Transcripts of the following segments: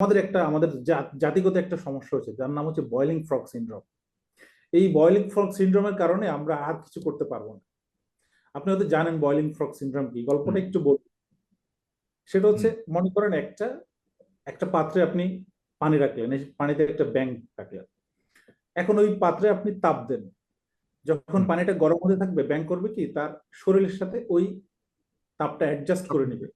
আমাদের একটা আমাদের জাতিগত একটা সমস্যা হচ্ছে যার নাম হচ্ছে বয়লিং ফ্রগ সিনড্রোম এই বয়লিং ফ্রগ সিনড্রোমের কারণে আমরা আর কিছু করতে পারব না। আপনি হয়তো জানেন বয়লিং ফ্রগ সিনড্রোম কি? গল্পটা একটু বল সেটা হচ্ছে মনে করেন একটা একটা পাত্রে আপনি পানি রাখলেন এই পানিতে একটা ব্যাং রাখলেন। এখন ওই পাত্রে আপনি তাপ দেন। যখন পানিটা গরম হতে থাকবে ব্যাং করবে কি? তার শরীরের সাথে ওই তাপটা অ্যাডজাস্ট করে নেবে।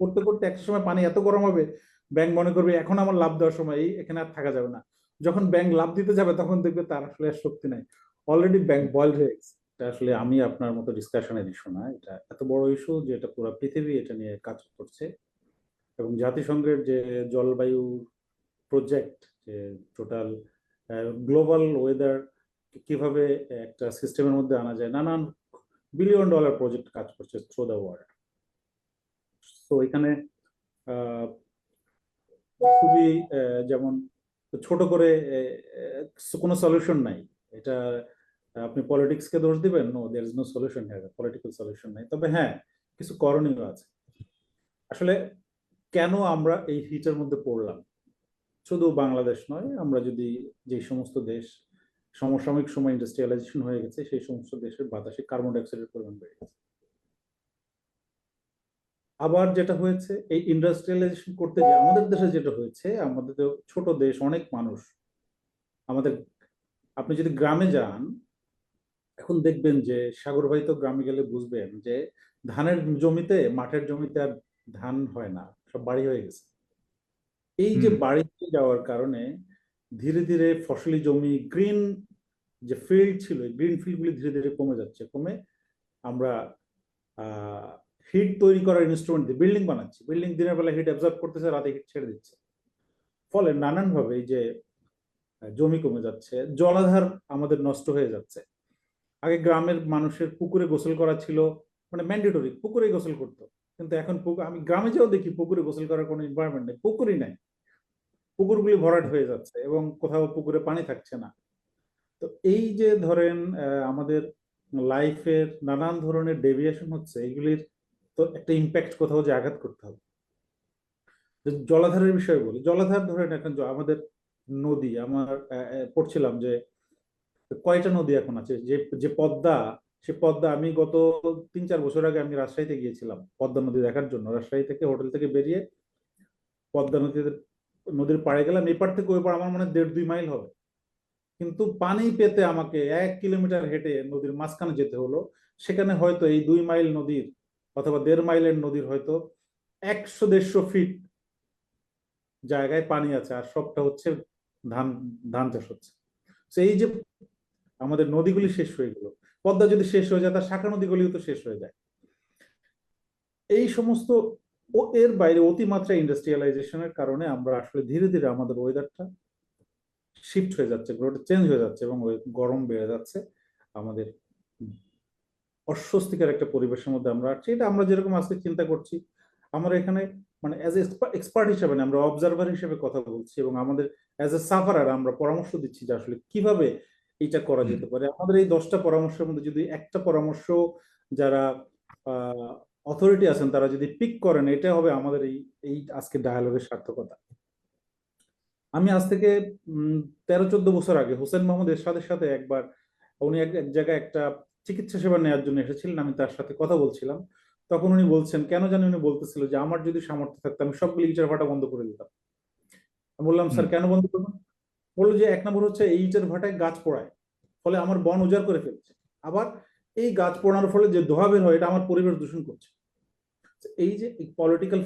করতে করতে একটা সময় পানি এত গরম হবে ব্যাংক মনে করবে, এখন আমার লাভ দেওয়ার সময়, এখানে আর থাকা যাবে না। যখন ব্যাংক লাভ দিতে যাবে, তখন দেখবে তার আসলে আর শক্তি নাই। অলরেডি ব্যাংক বয়েল হয়ে গেছে এটা আসলে আমি আপনার মতো ডিসকাশনের ইস্যু না। এটা এত বড় ইস্যু যে এটা পুরো পৃথিবী এটা নিয়ে কাজ করছে। এবং জাতিসংঘের যে জলবায়ু প্রজেক্ট যে টোটাল গ্লোবাল ওয়েদার কীভাবে একটা সিস্টেমের মধ্যে আনা যায়, নানান বিলিয়ন ডলার প্রজেক্ট কাজ করছে থ্রু দ্য ওয়ার্ল্ড তো এখানে খুবই যেমন ছোট করে কোনো সলিউশন নাই। এটা, আপনি পলিটিক্সকে দোষ দিবেন? No there is no solution have political solution নাই। তবে হ্যাঁ কিছু করণীয় আছে। আসলে কেন আমরা এই হিটের মধ্যে পড়লাম? শুধু বাংলাদেশ নয়, আমরা যদি যে সমস্ত দেশ, সমসাময়িক সময় ইন্ডাস্ট্রিয়ালাইজেশন হয়ে গেছে, সেই সমস্ত দেশের বাতাসে কার্বন ডাইঅক্সাইডের পরিমাণ বেড়ে গেছে। আবার যেটা হয়েছে এই ইন্ডাস্ট্রিয়ালাইজেশন করতে যে আমাদের দেশে যেটা হয়েছে আমাদের তো ছোট দেশ অনেক মানুষ আমাদের আপনি যদি গ্রামে যান এখন দেখবেন যে সাগরবাহিত গ্রামে গেলে বুঝবেন যে ধানের জমিতে মাঠের জমিতে আর ধান হয় না সব বাড়ি হয়ে গেছে এই যে। বাড়িতে যাওয়ার কারণে ধীরে ধীরে ফসলি জমি গ্রিন যে ফিল্ড ছিল গ্রিন ফিল্ডগুলি ধীরে ধীরে কমে যাচ্ছে কমে আমরা হিট তৈরি করার ইনস্ট্রুমেন্ট দিয়ে বিল্ডিং বানাচ্ছি। বিল্ডিং দিনের বেলা হিট অ্যাবজর্ব করতেছে, রাতে হিট ছেড়ে দিচ্ছে। ফলে নানানভাবে এই যে জমি কমে যাচ্ছে, জলাধার আমাদের নষ্ট হয়ে যাচ্ছে। আগে গ্রামের মানুষের পুকুরে গোসল করা ছিল মানে ম্যান্ডেটরি পুকুরে গোসল করতো। কিন্তু এখন আমি গ্রামে যাও দেখি পুকুরে গোসল করার কোনো এনভায়রনমেন্ট নেই, পুকুরই নাই। পুকুরগুলি ভরাট হয়ে যাচ্ছে এবং কোথাও পুকুরে পানি থাকছে না। তো এই যে ধরেন আমাদের লাইফের নানান ধরনের ডেভিয়েশন হচ্ছে, এগুলির তো একটা ইম্প্যাক্ট কোথাও যে আঘাত করতে হবে। জলাধারের বিষয়ে বলি, জলাধার ধরেন এখন আমাদের নদী, আমার পড়ছিলাম যে কয়টা নদী এখন আছে? যে যে পদ্মা, সে পদ্মা আমি গত তিন চার বছর আগে আমি রাজশাহীতে গিয়েছিলাম, পদ্মা নদী দেখার জন্য। রাজশাহী থেকে হোটেল থেকে বেরিয়ে পদ্মা নদীতে, নদীর পাড়ে গেলাম। এপার থেকে ওই পার আমার মনে দেড় দুই মাইল হবে। কিন্তু পানি পেতে আমাকে এক কিলোমিটার হেঁটে নদীর মাঝখানে যেতে হলো। সেখানে হয়তো এই দুই মাইল নদীর অথবা দেড় মাইলের নদীর হয়তো একশো দেড়শো ফিট জায়গায় পানি আছে, আর সবটা হচ্ছে ধান ধান চাষ হচ্ছে। তো এই যে আমাদের নদীগুলি শেষ হয়ে গেল। পদ্মা যদি শেষ হয়ে যায়, তার শাখা নদীগুলিও তো শেষ হয়ে যায়। এই সমস্ত ও এর বাইরে অতিমাত্রা ইন্ডাস্ট্রিয়ালাইজেশনের কারণে আমরা আসলে ধীরে ধীরে আমাদের ওয়েদারটা শিফট হয়ে যাচ্ছে গ্লোটা চেঞ্জ হয়ে যাচ্ছে এবং গরম বেড়ে যাচ্ছে আমাদের অস্বস্তিকর একটা পরিবেশের মধ্যে আমরা আছি। এটা আমরা যেরকম আজকে চিন্তা করছি আমরা এখানে মানে অ্যাজ এ এক্সপার্ট হিসেবে না আমরা অবজারভার হিসেবে কথা বলছি এবং আমাদের অ্যাজ এ সাফারার আমরা পরামর্শ দিচ্ছি যে আসলে কীভাবে এটা করা যেতে পারে। আমাদের এই দশটা পরামর্শের মধ্যে যদি একটা পরামর্শ যারা অথরিটি আছেন তারা যদি পিক করেন এটা হবে আমাদের এই এই আজকে ডায়ালগের সার্থকতা। আমি আজ থেকে উম, তেরো চোদ্দ বছর আগে হোসেন মোহাম্মদ এরশাদের সাথে একবার উনি এক এক জায়গায় একটা চিকিৎসা সেবা নেওয়ার জন্য এসেছিলেন আমি তার সাথে কথা বলছিলাম। তখন উনি বলছেন কেন জানি উনি বলতেছিল যে আমার যদি সামর্থ্য থাকতো আমি সবগুলো ইটের ভাটা বন্ধ করে দিতাম। আমি বললাম স্যার কেন বন্ধ করবেন? বলল যে এক নম্বর হচ্ছে এই ইটের ভাটায় গাছ পোড়ায় ফলে আমার বন উজাড় করে ফেলছে। আবার এই গাছ পোড়ানোর ফলে যে ধোঁয়া বের হয় এটা আমার পরিবেশ দূষণ করছে। এই যে পলিটিক্যাল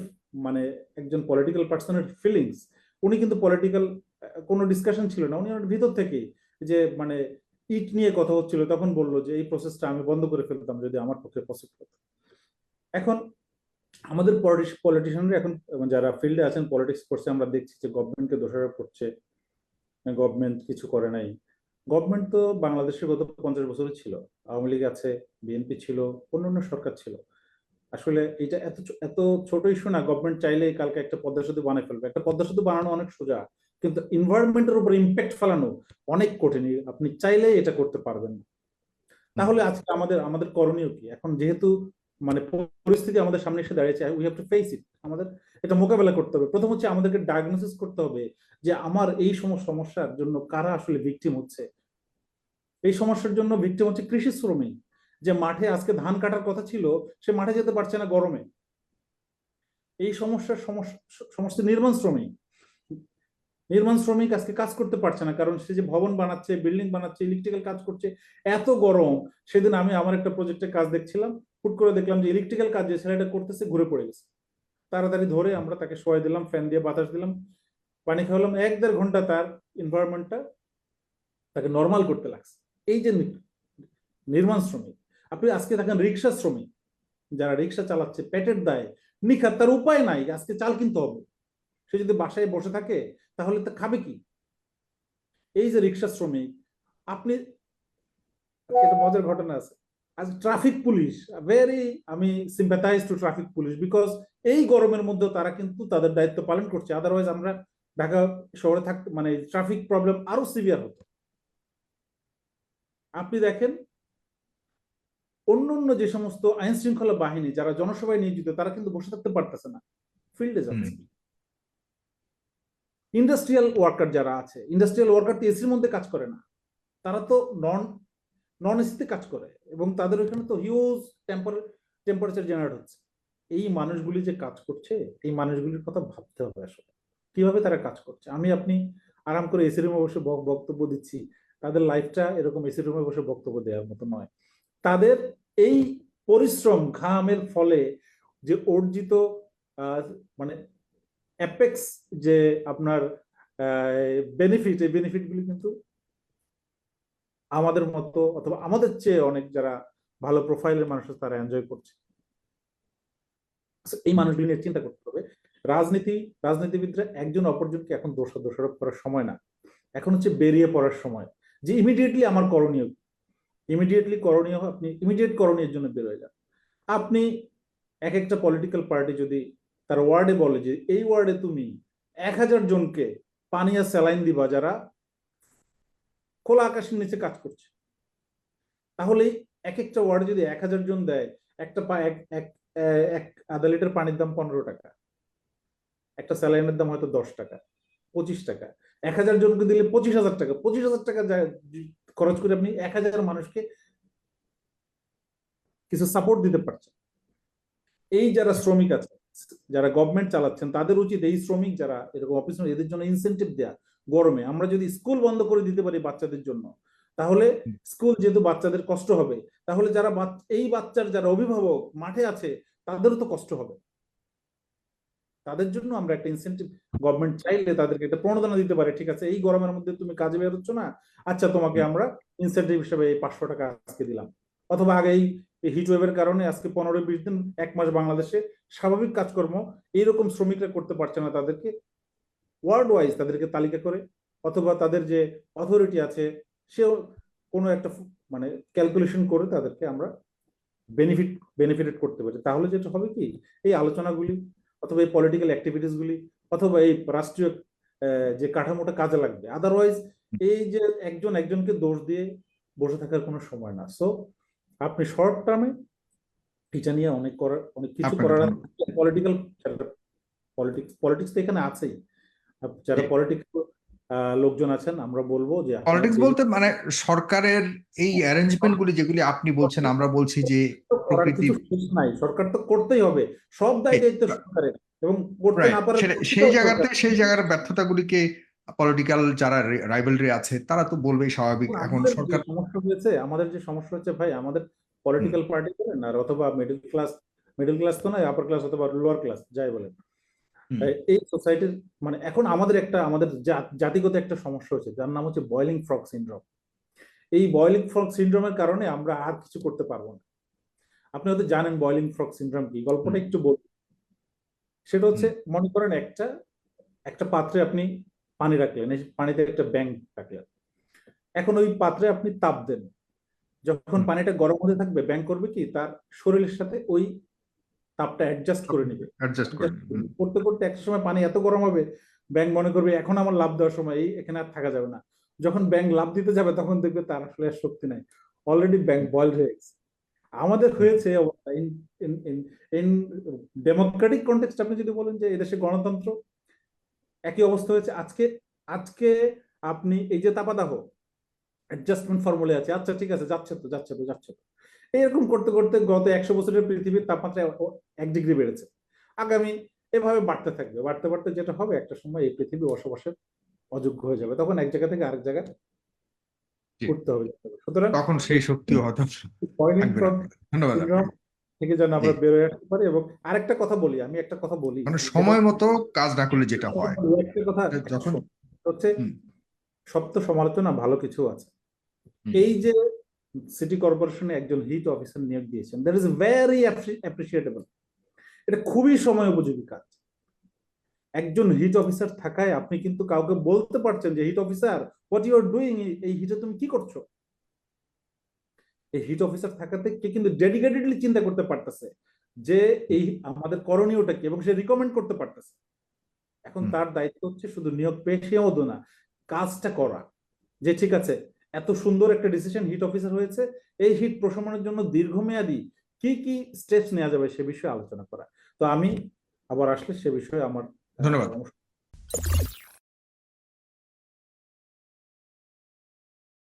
মানে একজন পলিটিক্যাল পার্সনের ফিলিংস উনি কিন্তু পলিটিক্যাল কোনো ডিসকাশন ছিল না। উনি ওনার ভিতর থেকেই যে মানে ইট নিয়ে কথা হচ্ছিল, তখন বলল যে এই প্রসেসটা আমি বন্ধ করে ফেলতাম যদি আমার পক্ষে পসিবল হতো। এখন আমাদের পলিটিশিয়ানরা এখন যারা ফিল্ডে আছেন পলিটিক্স করছে আমরা দেখছি যে গভর্নমেন্টকে দোষারোপ করছে গভর্নমেন্ট কিছু করে নাই। গভর্নমেন্ট তো বাংলাদেশের গত পঞ্চাশ বছরে ছিল, আওয়ামী লীগ আছে বিএনপি ছিল, অন্যান্য সরকার ছিল। আসলে এটা এত এত ছোট ইস্যু না গভর্নমেন্ট চাইলে কালকে একটা পদ্মা সেতু বানায় ফেলবে। একটা পদ্মা সেতু বানানো অনেক সোজা। কিন্তু এনভায়রনমেন্টের উপর ইম্প্যাক্ট ফেলানো অনেক কঠিন। আপনি চাইলে এটা করতে পারবেন না। তাহলে আজকে আমাদের আমাদের করণীয় কি? এখন যেহেতু মানে পরিস্থিতি আমাদের সামনে এসে দাঁড়িয়েছে we have to face it আমাদের এটা মোকাবেলা করতে হবে। প্রথম হচ্ছে আমাদেরকে ডায়াগনোসিস করতে হবে যে আমার এই সম- সমস্যার জন্য কারা আসলে ভিকটিম হচ্ছে। এই সমস্যার জন্য ভিকটিম হচ্ছে কৃষি শ্রমিক। যে মাঠে আজকে ধান কাটার কথা ছিল সে মাঠে যেতে পারছে না গরমে। এই সমস্যার সমস্যা সমস্ত নির্মাণ শ্রমিক। নির্মাণ শ্রমিক আজকে কাজ করতে পারছে না, কারণ সে যে ভবন বানাচ্ছে বিল্ডিং বানাচ্ছে ইলেকট্রিক্যাল কাজ করছে, এত গরম। সেদিন আমি আমার একটা প্রজেক্টের কাজ দেখছিলাম, হুট করে দেখলাম যে ইলেকট্রিক্যাল কাজ যে ছেলেটা করতেছে ঘুরে পড়ে গেছে। তাড়াতাড়ি ধরে আমরা তাকে শোয়াই দিলাম ফ্যান দিয়ে বাতাস দিলাম, পানি খাওয়ালাম, এক দেড় ঘণ্টা তার এনভায়রনমেন্টটা তাকে নর্মাল করতে লাগছে। এই যে নির্মাণ শ্রমিক, আপনি আজকে দেখেন রিক্সা শ্রমিক, যারা রিক্সা চালাচ্ছে, পেটের দায়, নিখাত, তার উপায় নাই, আজকে চাল কিনতে হবে। সে যদি বাসায় বসে থাকে, তাহলে তা খাবে কি? এই যে রিক্সা শ্রমিক, আপনি একটা মজার ঘটনা আছে। আজ ট্রাফিক পুলিশ ভেরি আমি sympathize to traffic police because এই গরমের তারা কিন্তু তাদের দায়িত্ব পালন করছে। আদারওয়াইজ আমরা ঢাকা শহরে মানে ট্রাফিক প্রবলেম আরও সিভিয়ার হতো। আপনি দেখেন অন্য অন্য যে সমস্ত আইন শৃঙ্খলা বাহিনী, যারা জনসভায় নিয়োজিত, তারা কিন্তু বসে থাকতে পারতেছে না। ফিল্ডে যাচ্ছে। ইন্ডাস্ট্রিয়াল ওয়ার্কার যারা আছে ইন্ডাস্ট্রিয়াল ওয়ার্কার তো এসির মধ্যে কাজ করে না। তারা তো নন নন এসিতে কাজ করে এবং তাদের ওখানে তো হিউজ টেম্পার টেম্পারেচার জেনারেট হচ্ছে। এই মানুষগুলি যে কাজ করছে, এই মানুষগুলির কথা ভাবতে হবে আসলে। কীভাবে তারা কাজ করছে? আমি আপনি আরাম করে এসি রুমে বসে বক- বক্তব্য দিচ্ছি। তাদের লাইফটা এরকম এসি রুমে বসে বক্তব্য দেওয়ার মতো নয়। তাদের এই পরিশ্রম ঘামের ফলে যে অর্জিত মানে অ্যাপেক্স যে আপনার বেনিফিট এই বেনিফিটগুলি কিন্তু আমাদের মতো অথবা আমাদের চেয়ে অনেক যারা ভালো প্রোফাইলের মানুষ তারা এনজয় করছে। এই মানুষগুলি নিয়ে চিন্তা করতে হবে। রাজনীতি, রাজনীতিবিদরা একজন অপরজনকে এখন দোষ, দোষারোপ করার সময় না। এখন হচ্ছে বেরিয়ে পড়ার সময়। যে ইমিডিয়েটলি আমার করণীয় ইমিডিয়েটলি করণীয় আপনি ইমিডিয়েট করণীয়ের জন্য বেরোয় যান আপনি এক একটা পলিটিক্যাল পার্টি যদি তার ওয়ার্ডে বলে যে, এই ওয়ার্ডে তুমি এক হাজার জনকে পানি আর স্যালাইন দিবা যারা খোলা আকাশের নিচে কাজ করছে। তাহলে এক একটা ওয়ার্ডে যদি এক হাজার জন দেয়, একটা এক আধা লিটার পানির দাম পনেরো টাকা। একটা স্যালাইনের দাম হয়তো দশ টাকা, পঁচিশ টাকা। এক হাজার জনকে দিলে পঁচিশ হাজার টাকা। পঁচিশ হাজার টাকা খরচ করে আপনি এক হাজার মানুষকে কিছু সাপোর্ট দিতে পারছেন। এই যারা শ্রমিক আছে যারা গভর্নমেন্ট চালাচ্ছেন তাদের উচিত এই শ্রমিক যারা এরকম অফিস এদের জন্য ইনসেনটিভ দেয়া গরমে। আমরা যদি স্কুল বন্ধ করে দিতে পারি বাচ্চাদের জন্য তাহলে স্কুল যেহেতু বাচ্চাদের কষ্ট হবে তাহলে যারা এই বাচ্চার যারা অভিভাবক মাঠে আছে তাদেরও তো কষ্ট হবে। তাদের জন্য আমরা একটা ইনসেন্টিভ গভর্নমেন্ট চাইলে তাদেরকে একটা প্রণোদনা দিতে পারে ঠিক আছে এই গরমের মধ্যে তুমি কাজে বেরোচ্ছ না আচ্ছা তোমাকে আমরা ইনসেন্টিভ হিসেবে এই পাঁচশো টাকা আজকে দিলাম। অথবা আগে এই হিট ওয়েভের কারণে আজকে পনেরো বিশ দিন, এক মাস বাংলাদেশে স্বাভাবিক কাজকর্ম এইরকম শ্রমিকরা করতে পারছে না তাদেরকে ওয়ার্ল্ড ওয়াইজ তাদেরকে তালিকা করে, অথবা তাদের যে অথরিটি আছে, সেও কোনো একটা মানে ক্যালকুলেশন করে তাদেরকে আমরা বেনিফিট বেনিফিটেড করতে পারি। তাহলে যেটা হবে কি, এই আলোচনাগুলি অথবা এই পলিটিক্যাল অ্যাক্টিভিটিসগুলি অথবা এই রাষ্ট্রীয় যে কাঠামোটা কাজে লাগবে। আদারওয়াইজ এই যে একজন একজনকে দোষ দিয়ে বসে থাকার কোনো সময় না। সো আপনি শর্ট টার্মে এটা নিয়ে অনেক করার অনেক কিছু করার পলিটিক্যাল পলিটিক্স পলিটিক্স তো এখানে আছেই। যারা জি। পলিটিক্যাল লোকজন আছেন আমরা বলব যে পলিটিক্স বলতে মানে সরকারের এই অ্যারেঞ্জমেন্ট গুলি যেগুলি আপনি বলছেন আমরা বলছি যে প্রকৃতি- নাই। সরকার তো করতেই হবে। সব দায় দায়িত্ব সরকারের। এবং করতে না পারে সেই জায়গাতে সেই জায়গার ব্যর্থতাগুলিকে পলিটিক্যাল যারা রাইভেলরি আছে তারা তো বলবেই স্বাভাবিক এখন সরকার সমস্যা হয়েছে আমাদের যে সমস্যা হচ্ছে ভাই আমাদের পলিটিক্যাল পার্টি বলেন আর অথবা মিডল ক্লাস মিডল ক্লাস তো নয় আপার ক্লাস অথবা লোয়ার ক্লাস যাই বলেন। এই- সোসাইটির মানে এখন আমাদের একটা আমাদের জাতিগত একটা সমস্যা হচ্ছে যার নাম হচ্ছে বয়লিং ফ্রক সিনড্রোম এই বয়লিং ফ্রক সিনড্রোমের কারণে আমরা আর কিছু করতে পারব না। আপনি হয়তো জানেন বয়লিং ফ্রক সিনড্রোম কি? গল্পটা একটু বলুন। সেটা হচ্ছে মনে করেন একটা একটা পাত্রে আপনি পানি রাখলেন এই পানিতে একটা ব্যাং রাখলেন এখন ওই পাত্রে আপনি তাপ দেন। যখন পানিটা গরম হতে থাকবে ব্যাং করবে কি? তার শরীরের সাথে ওই তাপটা অ্যাডজাস্ট করে নেবে। অ্যাডজাস্ট করে করতে করতে একটা সময় পানি এত গরম হবে ব্যাংক মনে করবে এখন আমার লাভ দেওয়ার সময় এই এখানে আর থাকা যাবে না। যখন ব্যাংক লাভ দিতে যাবে তখন দেখবে তার আসলে আর শক্তি নাই। অলরেডি ব্যাংক বয়েল হয়ে গেছে। আমাদের হয়েছে ইন ডেমোক্রেটিক কন্টেক্সট আপনি যদি বলেন যে এদেশে গণতন্ত্র একই অবস্থা হয়েছে। আজকে আজকে আপনি এই যে তাপাদাহ অ্যাডজাস্টমেন্ট ফর্মুলে আছে। আচ্ছা ঠিক আছে যাচ্ছে তো যাচ্ছে তো যাচ্ছে তো। এরকম করতে করতে গত একশো বছরের পৃথিবীর তাপমাত্রা এক ডিগ্রি বেড়েছে। আগামী এভাবে বাড়তে থাকবে। বাড়তে বাড়তে যেটা হবে একটা সময় এই পৃথিবী বসবাসের অযোগ্য হয়ে যাবে। তখন এক জায়গা থেকে আরেক জায়গায়। করতে হবে। সুতরাং তখন সেই না। ধন্যবাদ। থেকে যেন আমরা জি। বেরোয় আসতে পারি এবং আরেকটা কথা বলি আমি একটা কথা বলি। মানে সময় মতো কাজ না করলে যেটা হয়? একটা কথা যখন হচ্ছে। সত্য সমালোচনা ভালো কিছু আছে। এই যে সিটি কর্পোরেশনে একজন হিট অফিসার নিয়োগ দিয়েছেন দ্যাট ইজ ভেরি অ্যাপ্রিসিয়েটেবল এটা খুবই সময় উপযোগী কাজ। একজন হিট অফিসার থাকায় আপনি কিন্তু কাউকে বলতে পারছেন যে heat officer what you are doing এই হিটে তুমি কি করছ? এই হিট অফিসার থাকাতে কে কিন্তু ডেডিকেটেডলি চিন্তা করতে পারতেছে যে এই আমাদের করণীয়টা কি এবং সে রিকমেন্ড করতে পারতেছে। এখন তার দায়িত্ব হচ্ছে শুধু নিয়োগ না কাজটা করা। যে ঠিক আছে এত সুন্দর একটা ডিসিশন হিট অফিসার হয়েছে এই হিট প্রশমনের জন্য দীর্ঘমেয়াদী কি কি স্টেপস নেওয়া যাবে সে বিষয়ে আলোচনা করা। তো আমি আবার আসলে সে বিষয়ে আমার ধন্যবাদ।